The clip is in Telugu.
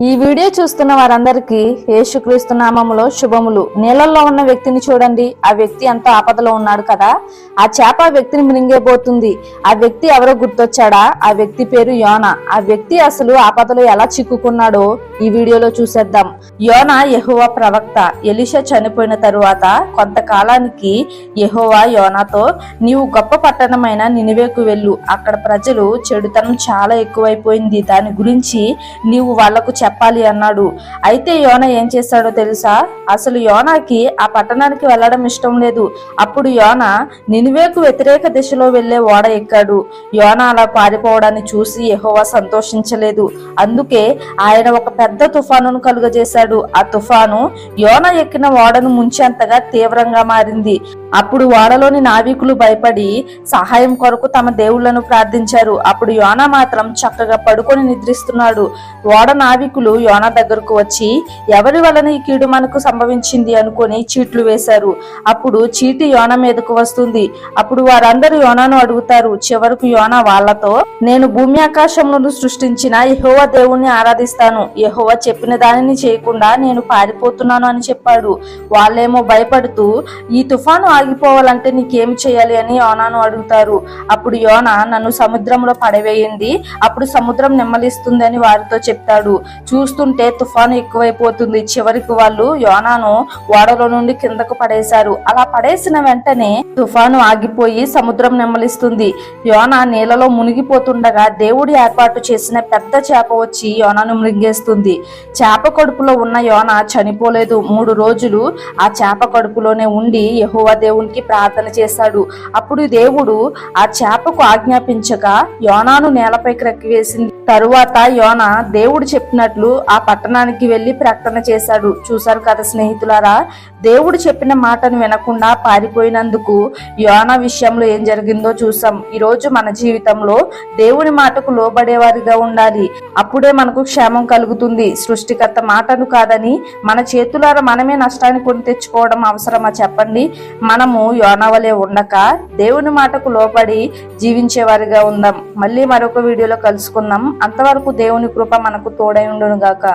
ఈ వీడియో చూస్తున్న వారందరికీ యేసుక్రీస్తు నామములో శుభములు. నీళ్ళల్లో ఉన్న వ్యక్తిని చూడండి. ఆ వ్యక్తి ఎంతో ఆపదలో ఉన్నాడు కదా. ఆ చేప ఆ వ్యక్తిని మింగేపోతుంది. ఆ వ్యక్తి ఎవరో గుర్తొచ్చాడా? ఆ వ్యక్తి పేరు యోన. ఆ వ్యక్తి అసలు ఆపదలో ఎలా చిక్కుకున్నాడో ఈ వీడియోలో చూసేద్దాం. యోన యెహోవా ప్రవక్త. ఎలిషా చనిపోయిన తరువాత కొంతకాలానికి యెహోవా యోనాతో నీవు గొప్ప పట్టణమైన నినివేకు వెళ్ళు. అక్కడ ప్రజలు చెడుతనం చాలా ఎక్కువైపోయింది. దాని గురించి నీవు వాళ్ళకు చెప్పాలి అన్నాడు. అయితే యోన ఏం చేశాడో తెలుసా? అసలు యోనాకి ఆ పట్టణానికి వెళ్ళడం ఇష్టం లేదు. అప్పుడు యోన నినివేకు వ్యతిరేక దిశలో వెళ్ళే ఓడ ఎక్కాడు. యోన అలా పారిపోవడాన్ని చూసి యహోవా సంతోషించలేదు. అందుకే ఆయన ఒక పెద్ద తుఫానును కలుగజేశాడు. ఆ తుఫాను యోన ఎక్కిన ఓడను ముంచేంతగా తీవ్రంగా మారింది. అప్పుడు ఓడలోని నావికులు భయపడి సహాయం కొరకు తమ దేవుళ్ళను ప్రార్థించారు. అప్పుడు యోన మాత్రం చక్కగా పడుకొని నిద్రిస్తున్నాడు. ఓడ నావికులు యోన దగ్గరకు వచ్చి ఎవరి వలన ఈ కీడు మనకు సంభవించింది అనుకొని చీట్లు వేశారు. అప్పుడు చీటి యోన మీదకు వస్తుంది. అప్పుడు వారందరూ యోనను అడుగుతారు. చివరకు యోన వాళ్ళతో నేను భూమి ఆకాశములను సృష్టించిన యహోవ దేవుణ్ణి ఆరాధిస్తాను. యహోవ చెప్పిన దానిని చేయకుండా నేను పారిపోతున్నాను అని చెప్పాడు. వాళ్ళేమో భయపడుతూ ఈ తుఫాను ఆగిపోవాలంటే నీకేమి చేయాలి అని యోనాను అడుగుతారు. అప్పుడు యోన నన్ను సముద్రంలో పడవేయండి అప్పుడు సముద్రం నెమ్మలిస్తుంది అని వారితో చెప్తాడు. చూస్తుంటే తుఫాను ఎక్కువైపోతుంది. చివరికి వాళ్ళు యోనాను ఓడలో నుండి కిందకు పడేశారు. అలా పడేసిన వెంటనే తుఫాను ఆగిపోయి సముద్రం నెమ్మలిస్తుంది యోన నీళ్ళలో మునిగిపోతుండగా దేవుడి ఏర్పాటు చేసిన పెద్ద చేప వచ్చి యోనాను మృంగేస్తుంది. చేప కడుపులో ఉన్న యోన చనిపోలేదు. మూడు రోజులు ఆ చేప కడుపులోనే ఉండి యహోవా దేవునికి ప్రార్థన చేశాడు. అప్పుడు దేవుడు ఆ చేపకు ఆజ్ఞాపించగా యోనాను నేలపైకి క్రక్కివేసింది తరువాత యోన దేవుడు చెప్పినట్లు ఆ పట్టణానికి వెళ్ళి ప్రకటన చేశాడు. చూశారు కదా స్నేహితులారా? దేవుడు చెప్పిన మాటను వినకుండా పారిపోయినందుకు యోన విషయంలో ఏం జరిగిందో చూసాం ఈరోజు మన జీవితంలో దేవుని మాటకు లోబడేవారిగా ఉండాలి. అప్పుడే మనకు క్షేమం కలుగుతుంది. సృష్టికర్త మాటను కాదని మన చేతులార మనమే నష్టాన్ని కొని తెచ్చుకోవడం అవసరమా చెప్పండి? మనము యోనవలే ఉండక దేవుని మాటకు లోబడి జీవించేవారిగా ఉందాం. మళ్ళీ మరొక వీడియోలో కలుసుకుందాం. అంతవరకు దేవుని కృప మనకు తోడై ఉండును గాక